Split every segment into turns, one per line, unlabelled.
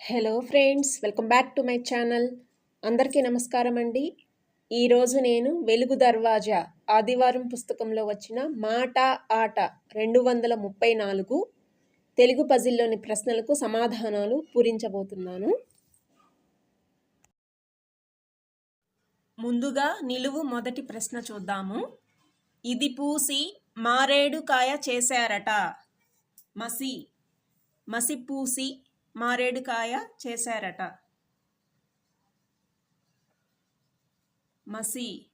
Hello friends welcome back to my channel అందరికీ నమస్కారం అండి. ఈరోజు నేను వెలుగు దర్వాజా ఆదివారం పుస్తకంలో వచ్చిన మాట ఆట రెండు వందల ముప్పై నాలుగు తెలుగు పజిల్లోని ప్రశ్నలకు సమాధానాలు పూరించబోతున్నాను. ముందుగా నిలువు మొదటి ప్రశ్న చూద్దాము. ఇది పూసి మారేడు కాయ చేశారట. మసి మసి పూసి మారేడుకాయ చేశారట. మసి.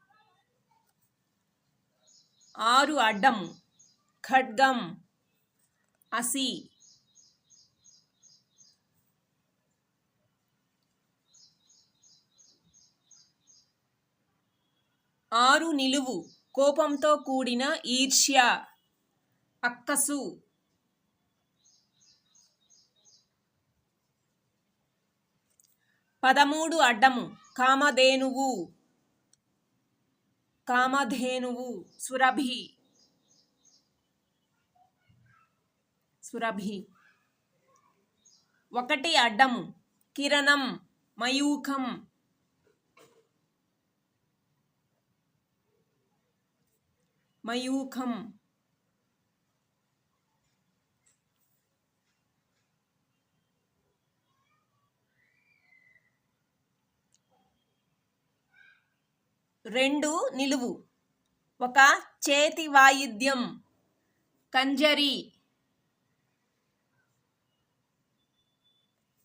ఆరు అడ్డం. ఖడ్గం. అసి. ఆరు నిలువు. కోపంతో కూడిన ఈర్ష్య. అక్కసు. పదమూడు అడ్డము. కామధేనువు. కామధేనువు. సురభి. సురభి. ఒకటి అడ్డము. కిరణం. మయూఖం. మయూఖం. రెండు నిలువు. ఒక చేతి వాయిద్యం. కంజరి.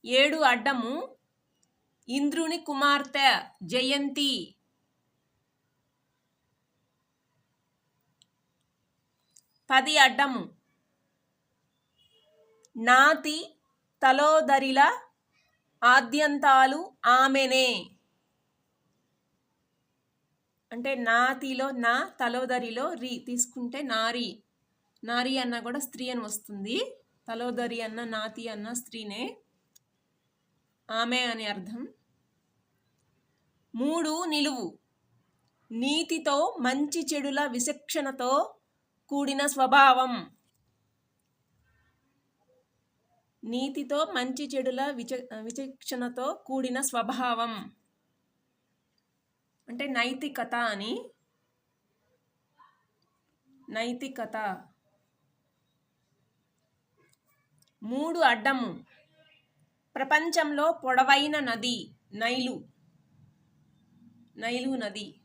ఏడు అడ్డము. ఇంద్రుని కుమార్తె జయంతి. పది అడ్డము. నాతి తలోదరిల ఆద్యంతాలు ఆమెనే. అంటే నాతిలో నా తలోదరిలో రి తీసుకుంటే నారి. నారి అన్న కూడా స్త్రీ అని వస్తుంది. తలోదరి అన్న నాతి అన్న స్త్రీనే. ఆమె అని అర్థం. మూడు నిలువు. నీతితో మంచి చెడుల విచక్షణతో కూడిన స్వభావం. నీతితో మంచి చెడుల విచ విచక్షణతో కూడిన స్వభావం. అంటే నైతికత అని. నైతికత. మూడు అడ్డము. ప్రపంచంలో పొడవైన నది నైలు. నైలు నది.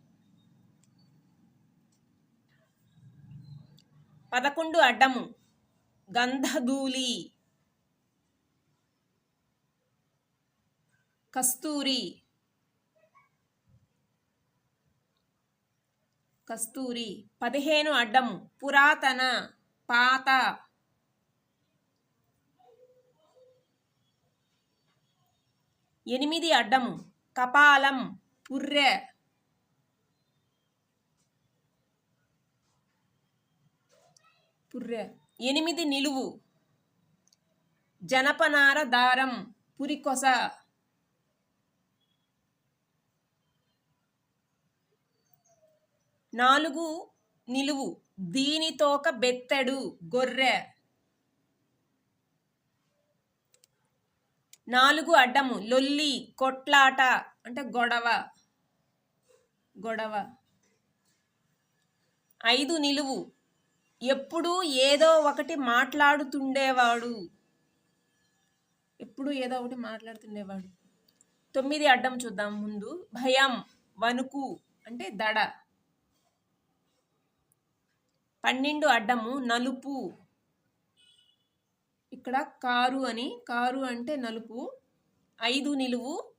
పదకొండు అడ్డము. గంధధూళి కస్తూరి. కస్తూరి పదిహేను అడ్డం పురాతన పాత. ఎనిమిది అడ్డం కపాలం పుర్రె. పుర్రె. ఎనిమిది నిలువు జనపనార దారం పురికొస. నాలుగు నిలువు. దీనితోక బెత్తడు గొర్రె. నాలుగు అడ్డము లొల్లి కొట్లాట అంటే గొడవ. గొడవ. ఐదు నిలువు. ఎప్పుడు ఏదో ఒకటి మాట్లాడుతుండేవాడు. ఎప్పుడు ఏదో ఒకటి మాట్లాడుతుండేవాడు. తొమ్మిది అడ్డం చూద్దాం ముందు. భయం వణుకు అంటే దడ. పన్నెండు అడ్డము నలుపు. ఇక్కడ కారు అని కారు అంటే నలుపు. ఐదు నిలువు.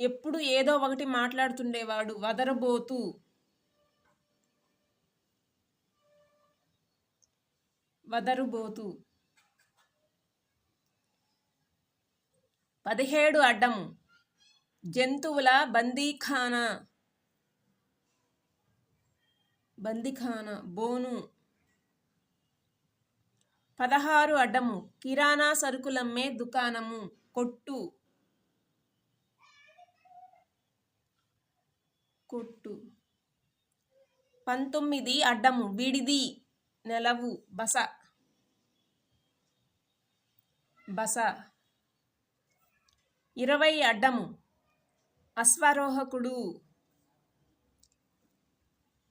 ఎప్పుడు ఏదో ఒకటి మాట్లాడుతుండేవాడు వదరబోతు. వదరుబోతు. పదిహేడు అడ్డము. జంతువుల బందీఖానా. బందిఖానా బోను. పదహారు అడ్డము కిరాణా సరుకులమ్మే దుకాణము కొట్టు. కొట్టు. పంతొమ్మిది అడ్డము విడిది నెలవు బస. బస. ఇరవై అడ్డము అశ్వారోహకుడు.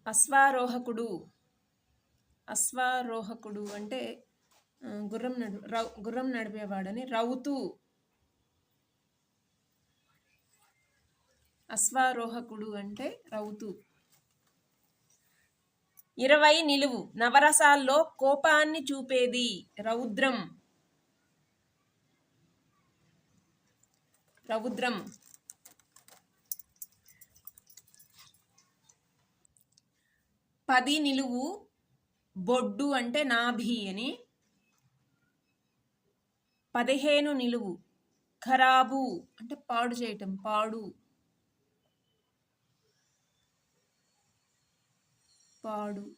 అశ్వారోహకుడు. అశ్వారోహకుడు అంటే గుర్రం నడు రౌ గుర్రం నడిపేవాడని రౌతు. అశ్వారోహకుడు అంటే రౌతు. ఇరవై నిలువు. నవరసాల్లో కోపాన్ని చూపేది రౌద్రం. రౌద్రం. పది నిలువు బొడ్డు అంటే నాభి అని. పదిహేను నిలువు ఖరాబు అంటే పాడు చేయటం పాడు. పాడు.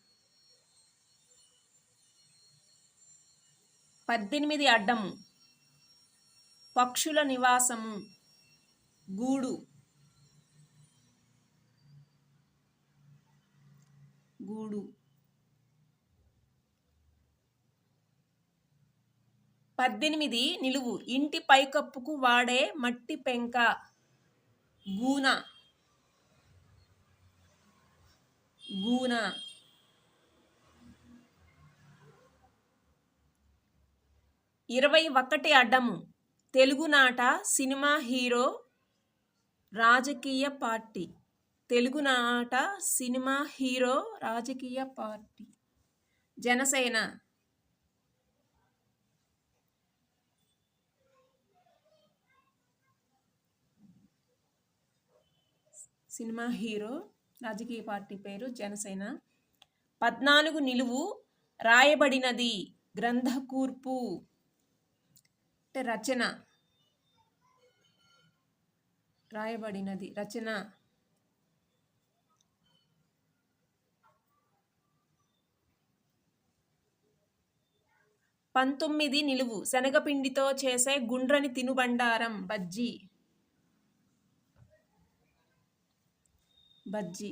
పద్దెనిమిది అడ్డము పక్షుల నివాసము గూడు. గూడు. పద్దెనిమిది నిలువు. ఇంటి పైకప్పుకు వాడే మట్టి పెంక. గూన. గూన. ఇరవై ఒకటి అడ్డము తెలుగునాట సినిమా హీరో రాజకీయ పార్టీ. తెలుగునాట సినిమా హీరో రాజకీయ పార్టీ. జనసేన. సినిమా హీరో రాజకీయ పార్టీ పేరు జనసేన. పద్నాలుగు నిలువు రాయబడినది గ్రంథ కూర్పు అంటే రచన. రాయబడినది రచన. పంతొమ్మిది నిలువు. శనగపిండితో చేసే గుండ్రని తినుబండారం. బజ్జీ. బజ్జీ.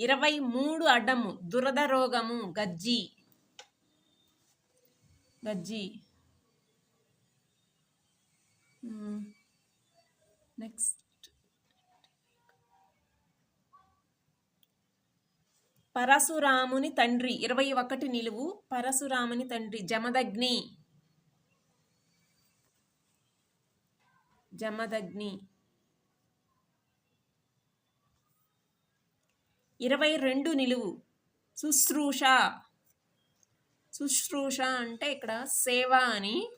ఇరవై మూడు అడ్డము దురద రోగము. గజ్జి. గజ్జి. నెక్స్ట్ పరశురాముని తండ్రి. ఇరవై ఒకటి నిలువు. పరశురాముని తండ్రి. జమదగ్ని. జమదగ్ని. ఇరవై రెండు నిలువు. శుశ్రూష. శుశ్రూష అంటే ఇక్కడ సేవ అని.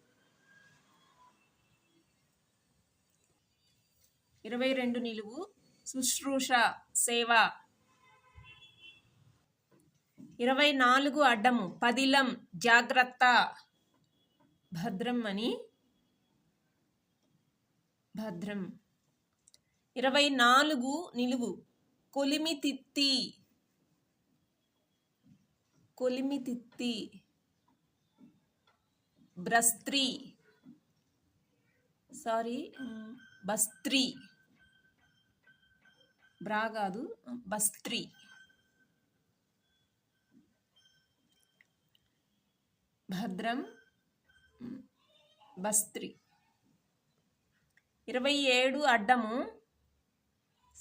ఇరవై రెండు నిలువు. శుశ్రూష సేవ. ఇరవై నాలుగు అడ్డము పదిలం జాగ్రత్త భద్రం అని భద్రం. ఇరవై నాలుగు నిలువు కొలిమి తిత్తి కొలిమి తిత్తి సారీ బస్త్రి బ్రా కాదు బస్త్రి భద్రం బస్త్రి. ఇరవై ఏడు అడ్డము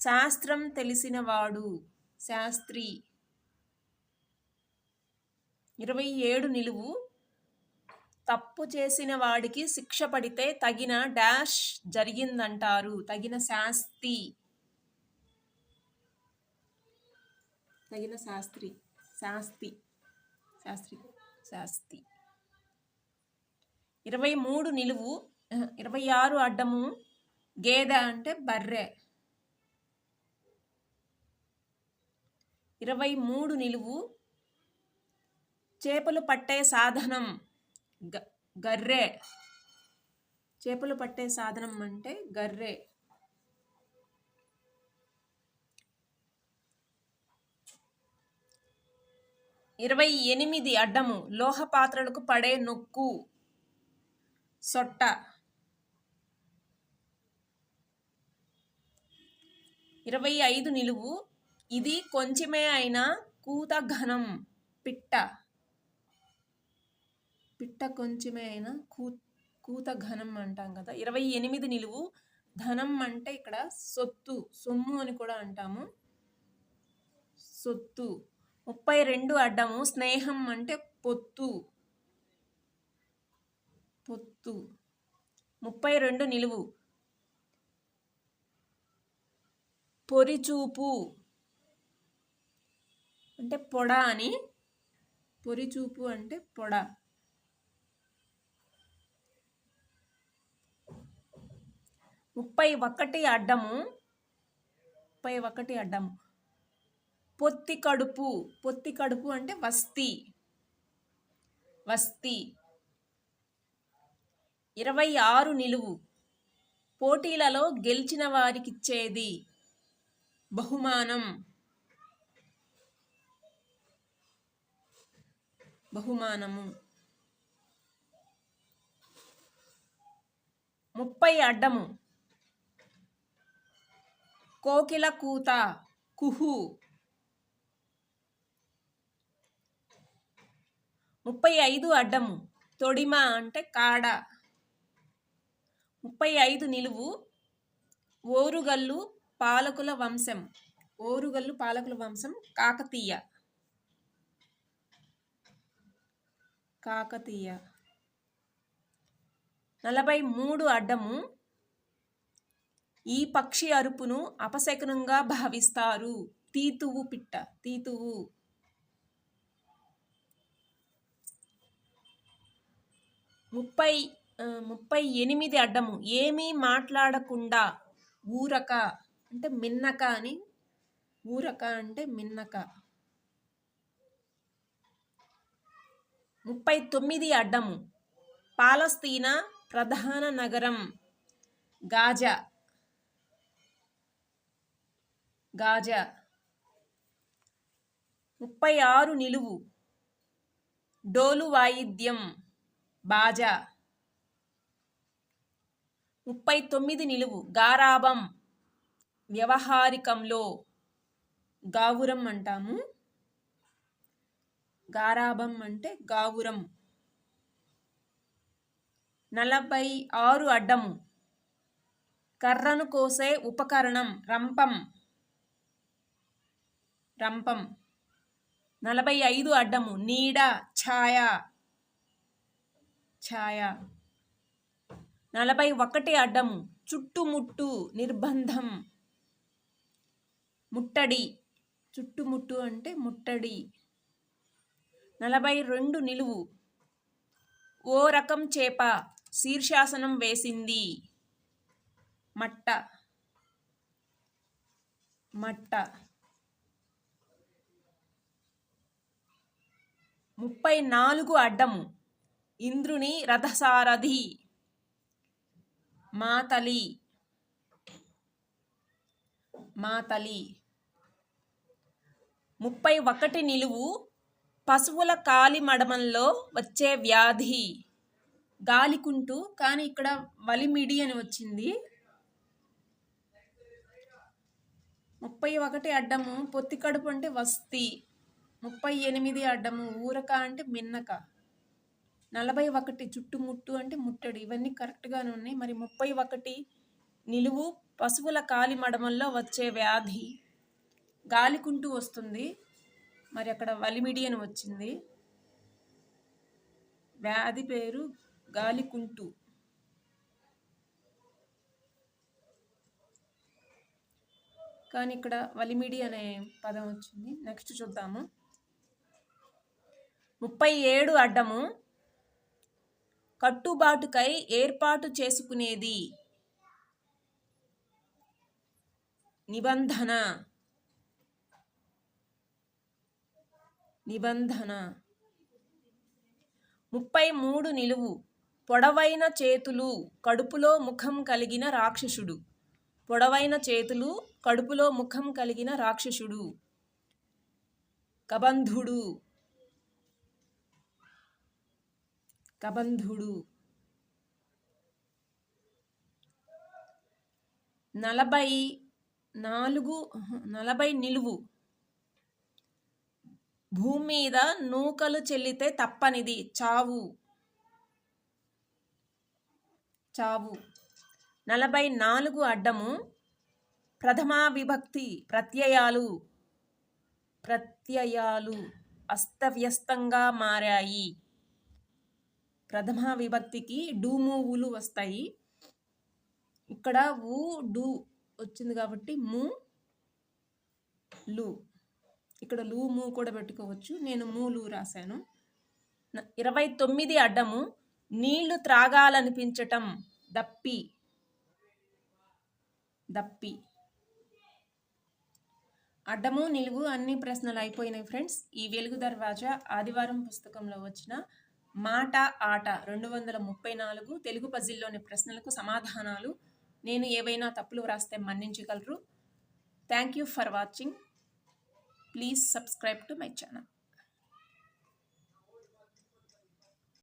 శాస్త్రం తెలిసినవాడు శాస్త్రి. ఇరవై ఏడు నిలువు తప్పు చేసిన వాడికి శిక్ష పడితే తగిన డాష్ జరిగిందంటారు తగిన శాస్తి తగిన శాస్త్రి శాస్తి శాస్త్రి శాస్తి ఇరవై మూడు నిలువు ఇరవై ఆరు అడ్డము గేదె అంటే బర్రె. ఇరవై మూడు నిలువు చేపలు పట్టే సాధనం గ గర్రె. చేపలు పట్టే సాధనం అంటే గర్రె. ఇరవై ఎనిమిది అడ్డము లోహ పాత్రలకు పడే నొక్కు. సొట్ట. ఇరవై ఐదు నిలువు. ఇది కొంచెమే అయినా కూత ఘనం. పిట్ట. పిట్ట కొంచెమే అయినా కూ కూత ఘనం అంటాం కదా. ఇరవై ఎనిమిది నిలువు. ధనం అంటే ఇక్కడ సొత్తు. సొమ్ము అని కూడా అంటాము. సొత్తు. ముప్పై రెండు అడ్డము. స్నేహం అంటే పొత్తు. పొత్తు. ముప్పై రెండు నిలువు. పొరిచూపు. అంటే పొడ అని. పొరిచూపు అంటే పొడ. ముప్పై ఒకటి అడ్డము. ముప్పై ఒకటి అడ్డము. పొత్తి కడుపు. పొత్తి కడుపు అంటే వస్తి. వస్తి. ఇరవై ఆరు నిలువు పోటీలలో గెలిచిన వారికిచ్చేది బహుమానం. బహుమానము. ముప్పై అడ్డము. కోకిల కూత కుహు. ముప్పై ఐదు అడ్డము. తొడిమ అంటే కాడ. ముప్పై ఐదు నిలువు ఓరుగల్లు పాలకుల వంశం. ఓరుగల్లు పాలకుల వంశం కాకతీయ. కాకతీయ. నలభై మూడు అడ్డము ఈ పక్షి అరుపును అపశకునంగా భావిస్తారు. తీతువు పిట్ట తీతువు. ముప్పై ముప్పై ఎనిమిది అడ్డము. ఏమీ మాట్లాడకుండా ఊరక అంటే మిన్నక అని. ఊరక అంటే మిన్నక. ముప్పై తొమ్మిది అడ్డము. పాలస్తీనా ప్రధాన నగరం గాజా. గాజా. ముప్పై ఆరు నిలువు. డోలు వాయిద్యం. బాజా. ముప్పై తొమ్మిది నిలువు. గారాబం వ్యవహారికంలో గావురం అంటాము. గారాబం అంటే గావురం. నలభై ఆరు అడ్డము. కర్రను కోసే ఉపకరణం. రంపం. రంపం. నలభై ఐదు అడ్డము. నీడ. ఛాయ. ఛాయ. నలభై ఒకటి అడ్డం చుట్టుముట్టు నిర్బంధం. ముట్టడి. చుట్టుముట్టు అంటే ముట్టడి. నలభై రెండు నిలువు. ఓ రకం చేప శీర్షాసనం వేసింది. మట్ట. మట్ట. ముప్పై నాలుగు అడ్డము ఇంద్రుని రథసారథి. మాతలి మాతలి ముప్పై ఒకటి నిలువు పశువుల కాలి మడమంలో వచ్చే వ్యాధి. గాలికుంటూ కానీ ఇక్కడ వలిమిడి అని వచ్చింది. ముప్పై ఒకటి అడ్డము పొత్తి కడుపు అంటే వస్తి. ముప్పై ఎనిమిది అడ్డము ఊరక అంటే మిన్నక. నలభై ఒకటి చుట్టుముట్టు అంటే ముట్టడి. ఇవన్నీ కరెక్ట్గానే ఉన్నాయి. మరి ముప్పై ఒకటి నిలువు పశువుల కాలి మడమల్లో వచ్చే వ్యాధి. గాలికుంటూ వస్తుంది. మరి అక్కడ వలిమిడి అని వచ్చింది. వ్యాధి పేరు గాలికుంటు కానీ ఇక్కడ వలిమిడి అనే పదం వచ్చింది. నెక్స్ట్ చూద్దాము. ముప్పై ఏడు అడ్డము కట్టుబాటుకై ఏర్పాటు చేసుకునేది. నిబంధన. నిబంధన. ముప్పై మూడు నిలువు. పొడవైన చేతులు కడుపులో ముఖం కలిగిన రాక్షసుడు. పొడవైన చేతులు కడుపులో ముఖం కలిగిన రాక్షసుడు. కబంధుడు. కబంధుడు. నలభై నాలుగు నలభై నిలువు. భూమి మీద నూకలు చెల్లితే తప్పనిది చావు. చావు. నలభై నాలుగు అడ్డము ప్రథమా విభక్తి ప్రత్యయాలు. ప్రత్యయాలు అస్తవ్యస్తంగా మారాయి. ప్రథమ విభక్తికి డూమూవులు వస్తాయి. ఇక్కడ ఊ డూ వచ్చింది కాబట్టి మూ లు. ఇక్కడ లూ మూ కూడా పెట్టుకోవచ్చు. నేను మూలు రాశాను. ఇరవై తొమ్మిది అడ్డము నీళ్ళు త్రాగాలనిపించటం దప్పి. దప్పి. అడ్డము నిలువు అన్ని ప్రశ్నలు అయిపోయినాయి ఫ్రెండ్స్. ఈ వెలుగు దర్వాజా ఆదివారం పుస్తకంలో వచ్చిన మాట ఆట రెండు వందల ముప్పై నాలుగు తెలుగు పజిల్లోని ప్రశ్నలకు సమాధానాలు నేను ఏవైనా తప్పులు వ్రాస్తే మన్నించగలరు. Thank you for watching please subscribe to my channel